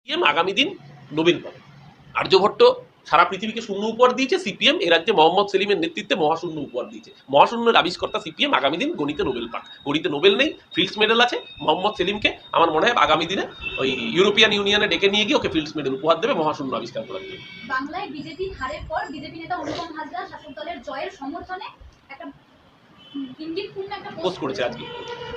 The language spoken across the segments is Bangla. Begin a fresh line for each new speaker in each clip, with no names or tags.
সিপিএম আগামী দিন নোবেল পাবে। আর্যভট্ট সারা পৃথিবীকে শূন্য উপহার দিয়েছে সিপিএম, এ রাজ্যে মোহাম্মদ সেলিমের নেতৃত্বে মহাশূন্য উপহার দিয়েছে। মহাশূন্যের আবিষ্কর্তা সিপিএম আগামী দিন গণিতে নোবেল পাক। গণিতে নোবেল নেই, ফিল্ডস মেডেল আছে। মোহাম্মদ সেলিমকে আমার মনে হয় আগামী দিনে ওই ইউরোপিয়ান ইউনিয়নে ডেকে নিয়ে গিয়ে ওকে ফিল্ডস মেডেল উপহার দেবে, মহাশূন্য আবিষ্কার করার জন্য।
বাংলায় বিজেপির হারের পর বিজেপি নেতা অনুপম হাজরা শাসক দলের জয়ের সমর্থনে একটা উম, ইঙ্গিতপূর্ণ একটা
পোস্ট করেছে আজকে।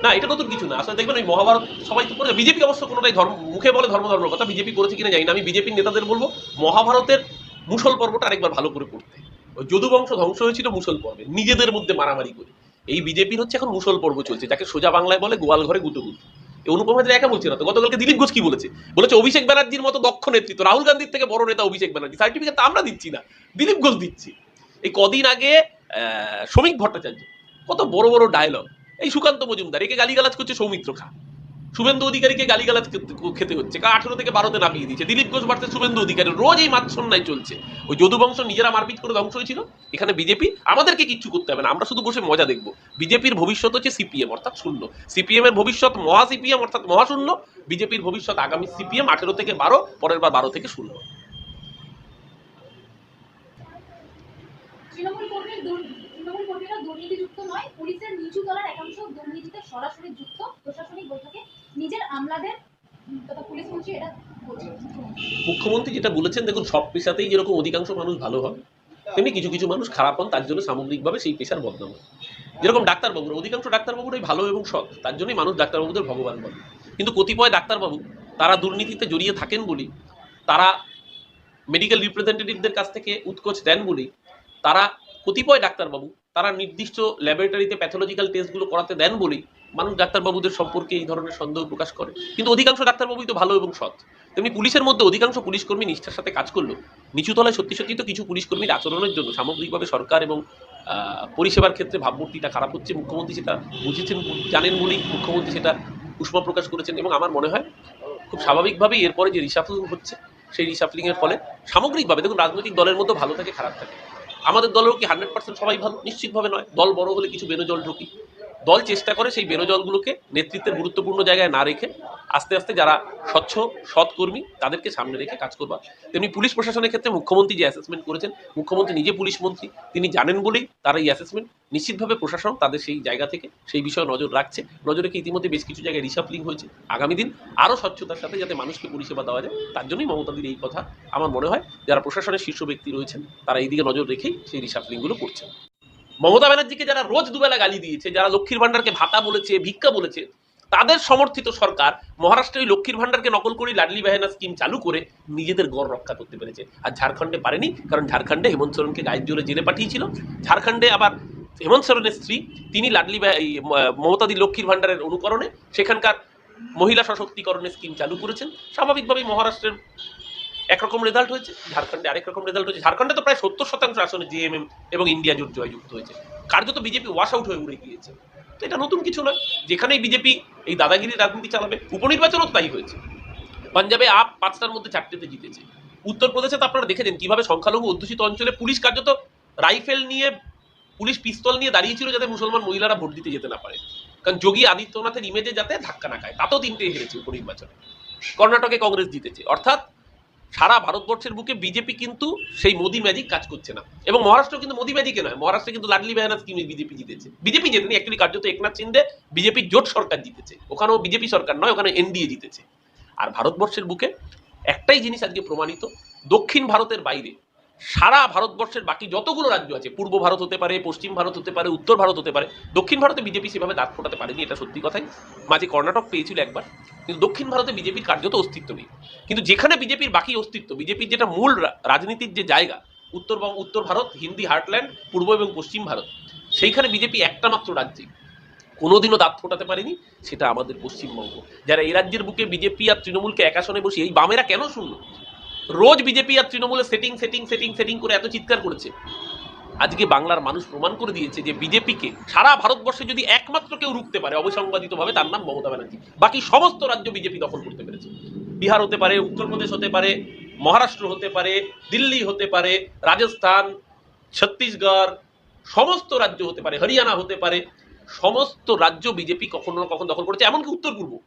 না এটা নতুন কিছু না। আসলে দেখবেন ওই মহাভারত সবাই তো করেছে বিজেপি অবশ্য কোনোটাই ধর্ম মুখে বলে ধর্ম ধর্মের কথা বিজেপি করেছে কিনা জানি না। আমি বিজেপির নেতাদের বলব মহাভারতের মুসল পর্বটা আরেকবার ভালো করে পড়তে। ওই যদু বংশ ধ্বংস হয়েছিল মুসল পর্বে নিজেদের মধ্যে মারামারি করে। এই বিজেপির হচ্ছে এখন মুসল পর্ব চলছে যাকে সোজা বাংলায় বলে গোয়াল ঘরে গুতো গুতো। এই অনুপম হাজরা একা বলছে না তো? গতকালকে দিলীপ ঘোষ কি বলেছে? বলেছে অভিষেক ব্যানার্জির মতো দক্ষ নেতৃত্ব রাহুল গান্ধীর থেকে বড় নেতা অভিষেক ব্যানার্জি। সার্টিফিকেট আমরা দিচ্ছি না দিলীপ ঘোষ দিচ্ছি। এই কদিন আগে আহ, শ্রমিক ভট্টাচার্য কত বড় বড় ডায়লগ এই সুকান্ত মজুমদার, একে গালিগালাজ করছে সৌমিত্র খা। শুভেন্দু অধিকারীকে গালিগালাজ খেতে- হচ্ছে। কারণ আঠেরো থেকে বারোতে নামিয়ে দিয়েছে। দিলীপ ঘোষ বাড়ছে শুভেন্দু অধিকারী, রোজ এই মাৎসন্যায় চলছে। ওই যদুবংশ নিজেরা মারপিট করে ধ্বংস হয়েছিল। এখানে বিজেপি, আমাদেরকে কিচ্ছু করতে হবে না। আমরা শুধু বসে মজা দেখব। বিজেপির ভবিষ্যৎ হচ্ছে সিপিএম, অর্থাৎ শূন্য। সিপিএম এর ভবিষ্যৎ মহা সিপিএম, অর্থাৎ মহাশূন্য বিজেপির ভবিষ্যৎ আগামী সিপিএম, আঠেরো থেকে বারো, পরের বার বারো থেকে শূন্য।
তৃণমূল নিচু একাংশ দুর্নীতিতে সরাসরি যুক্ত। প্রশাসনিক বৈঠকে নিজের আমলাদের তথা পুলিশ মন্ত্রী এটা
মুখ্যমন্ত্রী যেটা বলেছেন, দেখুন, সব পেশাতেই যেরকম অধিকাংশ মানুষ ভালো হয় তেমনি কিছু কিছু মানুষ খারাপ হন, তার জন্য সামগ্রিকভাবে সেই পেশার বদনাম হয়। যেরকম ডাক্তারবাবুরা, অধিকাংশ ডাক্তারবাবুরাই ভালো এবং সৎ, তার জন্যই মানুষ ডাক্তারবাবুদের ভগবান বলে। কিন্তু কতিপয় ডাক্তারবাবু, তারা দুর্নীতিতে জড়িয়ে থাকেন বলি তারা মেডিকেল রিপ্রেজেন্টেটিভদের কাছ থেকে উৎকোচ দেন বলি তারা কতিপয় ডাক্তারবাবু তারা নির্দিষ্ট ল্যাবরেটরিতে প্যাথোলজিক্যাল টেস্টগুলো করাতে দেন বলেই মানুষ ডাক্তারবাবুদের সম্পর্কে এই ধরনের সন্দেহ প্রকাশ করে। কিন্তু অধিকাংশ ডাক্তারবাবুই তো ভালো এবং সৎ। তেমনি পুলিশের মধ্যে অধিকাংশ পুলিশ কর্মী নিষ্ঠার সাথে কাজ করল। নিচুতলায় সত্যি সত্যি তো কিছু পুলিশ কর্মীর আচরণের জন্য সামগ্রিকভাবে সরকার এবং পরিষেবার ক্ষেত্রে ভাবমূর্তিটা খারাপ হচ্ছে। মুখ্যমন্ত্রী সেটা বুঝেছেন, জানেন বলেই মুখ্যমন্ত্রী সেটা উষ্মা প্রকাশ করেছেন এবং আমার মনে হয় খুব স্বাভাবিকভাবেই এরপরে যে রিসাফলিং হচ্ছে, সেই রিসাফলিং এর ফলে সামগ্রিকভাবে দেখুন, রাজনৈতিক দলের মধ্যে ভালো থাকে, খারাপ থাকে। আমাদের দলেও কি হান্ড্রেড পার্সেন্ট সবাই ভালো? নিশ্চিতভাবে নয়। দল বড় হলে কিছু বেরোজল ঢুকি দল চেষ্টা করে সেই বেরোজলগুলোকে নেতৃত্বের গুরুত্বপূর্ণ জায়গায় না রেখে আস্তে আস্তে যারা স্বচ্ছ সৎ কর্মী তাদেরকে সামনে রেখে কাজ করবা তেমনি পুলিশ প্রশাসনের ক্ষেত্রে মুখ্যমন্ত্রী যে অ্যাসেসমেন্ট করেছেন, মুখ্যমন্ত্রী নিজে পুলিশ মন্ত্রী, তিনি জানেন বলেই তার এই অ্যাসেসমেন্ট নিশ্চিতভাবে প্রশাসন তাদের সেই জায়গা থেকে সেই বিষয়ে নজর রাখছে। নজর রেখে ইতিমধ্যে বেশ কিছু জায়গায় রিসাফলিং হয়েছে। আগামী দিন আরও স্বচ্ছতার সাথে যাতে মানুষকে পরিষেবা দেওয়া যায়, তার জন্যই মমতাদির এই কথা আমার মনে হয়। যারা প্রশাসনের শীর্ষ ব্যক্তি রয়েছেন, তারা এইদিকে নজর রেখেই সেই রিসাফলিংগুলো করছেন। মমতা ব্যানার্জিকে যারা রোজ দুবেলা গালি দিয়েছে, যারা লক্ষ্মীর ভান্ডারকে ভাতা বলেছে, ভিক্ষা বলেছে, তাদের সমর্থিত সরকার মহারাষ্ট্রে ওই লক্ষ্মীর ভান্ডারকে নকল করে লাডলি বেহেনা স্কিম চালু করে নিজেদের গড় রক্ষা করতে পেরেছে। আর ঝাড়খণ্ডে পারেনি, কারণ ঝাড়খণ্ডে হেমন্ত সোরেনকে গায়ের জোরে জেলে পাঠিয়েছিল। ঝাড়খণ্ডে আবার হেমন্ত সোরেনের স্ত্রী, তিনি লাডলি মমতাদি লক্ষ্মীর ভান্ডারের অনুকরণে সেখানকার মহিলা সশক্তিকরণের স্কিম চালু করেছেন। স্বাভাবিকভাবেই মহারাষ্ট্রের একরকম রেজাল্ট হয়েছে, ঝাড়খণ্ডে আরেক রকম রেজাল্ট হয়েছে। ঝাড়খণ্ডে তো প্রায় সত্তর শতাংশ আসনে জেএমএম এবং ইন্ডিয়া জোট জয়যুক্ত হয়েছে। কার্যত বিজেপি ওয়াশ আউট হয়ে উড়ে গিয়েছে। তো এটা নতুন কিছু নয়। যেখানেই বিজেপি এই দাদাগিরি রাজনীতি চালাবে, উপনির্বাচনও তাই হয়েছে। পাঞ্জাবে আপ পাঁচটার মধ্যে চারটেতে জিতেছে। উত্তরপ্রদেশে তো আপনারা দেখেছেন কীভাবে সংখ্যালঘু অধ্যুষিত অঞ্চলে পুলিশ কার্যত রাইফেল নিয়ে, পুলিশ পিস্তল নিয়ে দাঁড়িয়েছিল যাতে মুসলমান মহিলারা ভোট দিতে যেতে না পারে। কারণ যোগী আদিত্যনাথের ইমেজে যাতে ধাক্কা না খায়। তাতেও তিনটে হেরেছে উপনির্বাচনে। কর্ণাটকে কংগ্রেস জিতেছে। অর্থাৎ সারা ভারতবর্ষের বুকে বিজেপি কিন্তু সেই মোদি ম্যাজিক কাজ করছে না। এবং মহারাষ্ট্র কিন্তু মোদি ম্যাজিকে নয়, মহারাষ্ট্রে কিন্তু লাডলি বেহানা স্কিমে বিজেপি জিতেছে। বিজেপি জেতেনি অ্যাকচুয়ালি কার্যত একনাথ সিন্ধে বিজেপির জোট সরকার জিতেছে। ওখানেও বিজেপি সরকার নয়, ওখানে এনডিএ জিতেছে। আর ভারতবর্ষের বুকে একটাই জিনিস আজকে প্রমাণিত, দক্ষিণ ভারতের বাইরে সারা ভারতবর্ষের বাকি যতগুলো রাজ্য আছে, পূর্ব ভারত হতে পারে, পশ্চিম ভারত হতে পারে, উত্তর ভারত হতে পারে, দক্ষিণ ভারতে বিজেপি সেভাবে দাঁত ফোটাতে পারেনি, এটা সত্যি কথাই। মাঝে কর্ণাটক পেয়েছিল একবার, কিন্তু দক্ষিণ ভারতে বিজেপির কার্যত অস্তিত্ব নেই। কিন্তু যেখানে বিজেপির বাকি অস্তিত্ব, বিজেপির যেটা মূল রাজনীতির যে জায়গা, উত্তর উত্তর ভারত, হিন্দি, হার্টল্যান্ড, পূর্ব এবং পশ্চিম ভারত, সেইখানে বিজেপি একটা মাত্র রাজ্যে কোনোদিনও দাঁত ফোটাতে পারেনি, সেটা আমাদের পশ্চিমবঙ্গ। যারা এই রাজ্যের বুকে বিজেপি আর তৃণমূলকে একাশনে বসে এই বামেরা কেন শুনল রোজ বিজেপি আর তৃণমূলের সেটিং সেটিং সেটিং সেটিং করে এত চিৎকার করেছে। আজকে বাংলার মানুষ প্রমাণ করে দিয়েছে যে বিজেপিকে সারা ভারতবর্ষে যদি একমাত্র কেউ রুখতে পারে, অবসংবাদিতভাবে তার নাম মমতা ব্যানার্জি, বাকি সমস্ত রাজ্য বিজেপি দখল করতে পেরেছে। বিহার হতে পারে, উত্তরপ্রদেশ হতে পারে, মহারাষ্ট্র হতে পারে, দিল্লি হতে পারে, রাজস্থান, ছত্তিশগড়, সমস্ত রাজ্য হতে পারে, হরিয়ানা হতে পারে, সমস্ত রাজ্য বিজেপি কখনো না কখনো দখল করেছে, এমনকি উত্তর পূর্ব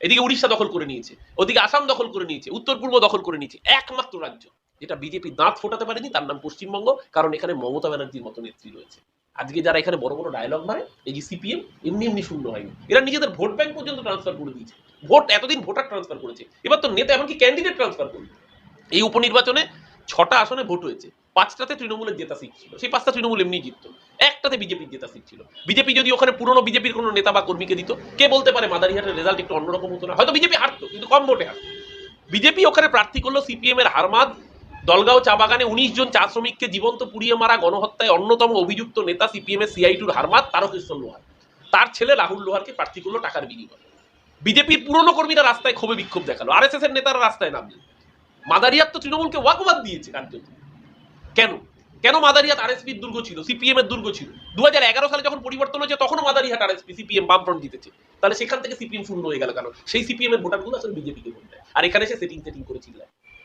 এদিকে উড়িষ্যা দখল করে নিয়েছে, ওদিকে আসাম দখল করে নিয়েছে, উত্তর পূর্ব দখল করে নিয়েছে, একমাত্র রাজ্য যেটা বিজেপি দাঁত ফোটাতে পারেনি, তার নাম পশ্চিমবঙ্গ, কারণ এখানে মমতা ব্যানার্জির মতো নেত্রী রয়েছে। আজকে যারা এখানে বড় বড় ডায়লগ মারে, এই যে সিপিএম এমনি এমনি শূন্য হয়নি। এরা নিজেদের ভোট ব্যাংক পর্যন্ত ট্রান্সফার করে দিয়েছে। ভোট এতদিন ভোটার ট্রান্সফার করেছে। এবার তো নেতা, এমনকি ক্যান্ডিডেট ট্রান্সফার করবে। এই উপনির্বাচনে ছটা আসনে ভোট হয়েছে। পাঁচটাতে তৃণমূলের জেতা সিট ছিল। সেই পাঁচটা তৃণমূল এমনি জিততো। একটাতে বিজেপির জেতা সিট ছিল। বিজেপি যদি ওখানে পুরনো বিজেপির কোনো নেতা বা কর্মীকে দিত, কে বলতে পারে মাদারিহাটের রেজাল্ট একটু অন্যরকম হতো না? হয়তো বিজেপি হারতো, কিন্তু কম ভোটে হারতো। বিজেপি ওখানে প্রার্থী করল সিপিএম এর হারমাদ, দলগাঁও চা বাগানে উনিশ জন চা শ্রমিককে জীবন্ত পুড়িয়ে মারা গণহত্যায় অন্যতম অভিযুক্ত নেতা সিপিএম এর সিআইটুর হারমাদ, তারকেশ্বর লোহার। তার ছেলে রাহুল লোহারকে প্রার্থী করল টাকার বিনিময়ে। বিজেপির পুরনো কর্মীরা রাস্তায় ক্ষোভে বিক্ষোভ দেখাল। আর এস এস এর নেতারা রাস্তায় নামলেন। মাদারিয়াত তো তৃণমূলকে ওয়াকবাদ দিয়েছে কার্যত। কেন? কেন মাদারিয়াত আরএসপির দুর্গ ছিল? সিপিএম এর দুর্গ ছিল? দু হাজার এগারো সালে যখন পরিবর্তন হয়েছে, তখনও মাদারিহাট আরএসপি সিপিএম বামফ্রন্ট জিতেছে। তাহলে সেখান থেকে সিপিএম শূন্য হয়ে গেল কেন? সেই সিপিএম এর ভোটারগুলো আসলে বিজেপিকে ভোট দেয়। আর এখানে সে সেটিং সেটিং করেছিল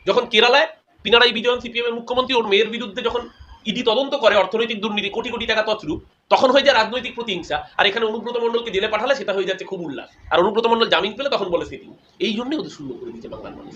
যখন কেরালায় পিনারাই বিজয়ন সিপিএম এর মুখ্যমন্ত্রী ওর মেয়ের বিরুদ্ধে যখন ইডি তদন্ত করে অর্থনৈতিক দুর্নীতি কোটি কোটি টাকা তছরূপ, তখন হয়ে যায় রাজনৈতিক প্রতিহিংসা। আর এখানে অনুব্রত মণ্ডলকে জেলে পাঠালে সেটা হয়ে যাচ্ছে খুব উল্লাস। আর অনুব্রত মণ্ডল জামিন পেলে তখন বলে সেটিং এই জন্যই ওদের শূন্য করে দিয়েছে বাংলার মানুষ।